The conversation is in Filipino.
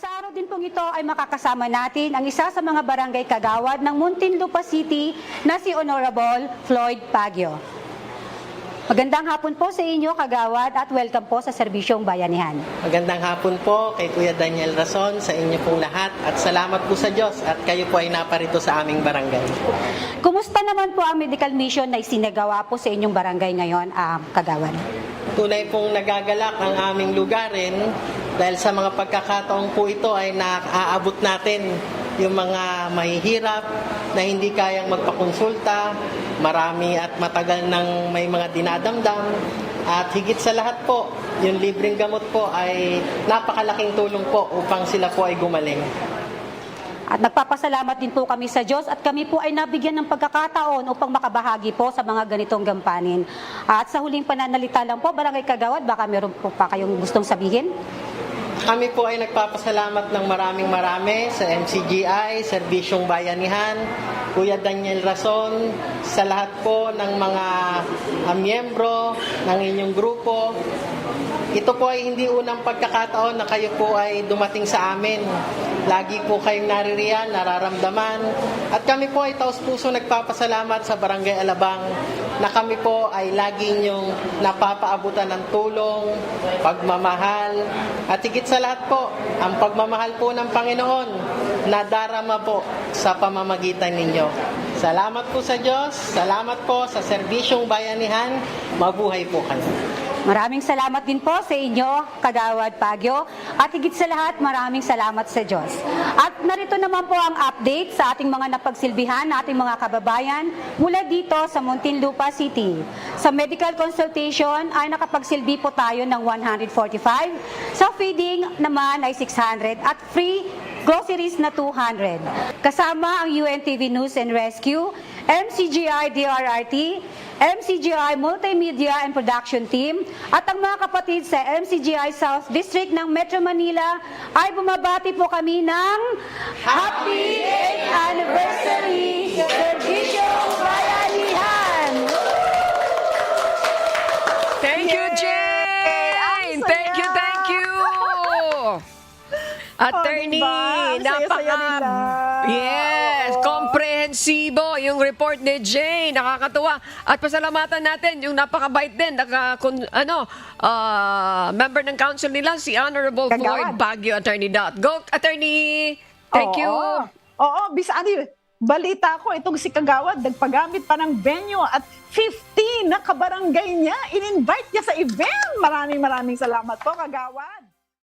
sa araw din pong ito ay makakasama natin ang isa sa mga barangay kagawad ng Muntinlupa City na si Honorable Floyd Pagio. Magandang hapon po sa inyo, kagawad, at welcome po sa Serbisyong Bayanihan. Magandang hapon po kay Kuya Daniel Rason sa inyo pong lahat at salamat po sa Diyos at kayo po ay naparito sa aming barangay. Kumusta naman po ang medical mission na isinagawa po sa inyong barangay ngayon, ah, kagawad? Tunay pong nagagalak ang aming lugarin dahil sa mga pagkakataong po ito ay naaabot natin yung mga mahihirap na hindi kayang magpakonsulta, marami at matagal nang may mga dinadamdam at higit sa lahat po, yung libreng gamot po ay napakalaking tulong po upang sila po ay gumaling. At nagpapasalamat din po kami sa Diyos at kami po ay nabigyan ng pagkakataon upang makabahagi po sa mga ganitong gampanin. At sa huling pananalita lang po, Barangay Kagawad, baka meron po pa kayong gustong sabihin? Kami po ay nagpapasalamat ng maraming marami sa MCGI, Serbisyong Bayanihan, Kuya Daniel Rason, sa lahat po ng mga ah, miyembro ng inyong grupo. Ito po ay hindi unang pagkakataon na kayo po ay dumating sa amin. Lagi po kayong naririyan, nararamdaman. At kami po ay taos puso nagpapasalamat sa Barangay Alabang na kami po ay lagi niyong napapaabutan ng tulong, pagmamahal, at higit sa lahat po, ang pagmamahal po ng Panginoon na darama po sa pamamagitan ninyo. Salamat po sa Diyos, salamat po sa serbisyong bayanihan, mabuhay po kayo. Maraming salamat din po sa inyo, Kagawad Pagyo. At higit sa lahat, maraming salamat sa Diyos. At narito naman po ang update sa ating mga napagsilbihan na ating mga kababayan mula dito sa Muntinlupa City. Sa medical consultation ay nakapagsilbi po tayo ng 145. Sa feeding naman ay 600 at free groceries na 200. Kasama ang UNTV News and Rescue, MCGI DRRT, MCGI Multimedia and Production Team at ang mga kapatid sa MCGI South District ng Metro Manila ay bumabati po kami ng Happy 8th Anniversary Jane! Thank you, thank you! Attorney, diba? Ang saya-saya napaka... Yes, komprehensibo yung report ni Jane. Nakakatuwa. At pasalamatan natin yung napakabait din. Naka, kun, ano, ah, member ng council nila, si Honorable Kagawad. Floyd Baguio, Attorney Dot. Go, Attorney! Thank Oo. you! Oo, bisani. Balita ko, itong si Kagawad, nagpagamit pa ng venue at 50 na kabarangay niya. In-invite niya sa event. Maraming maraming salamat po, Kagawad.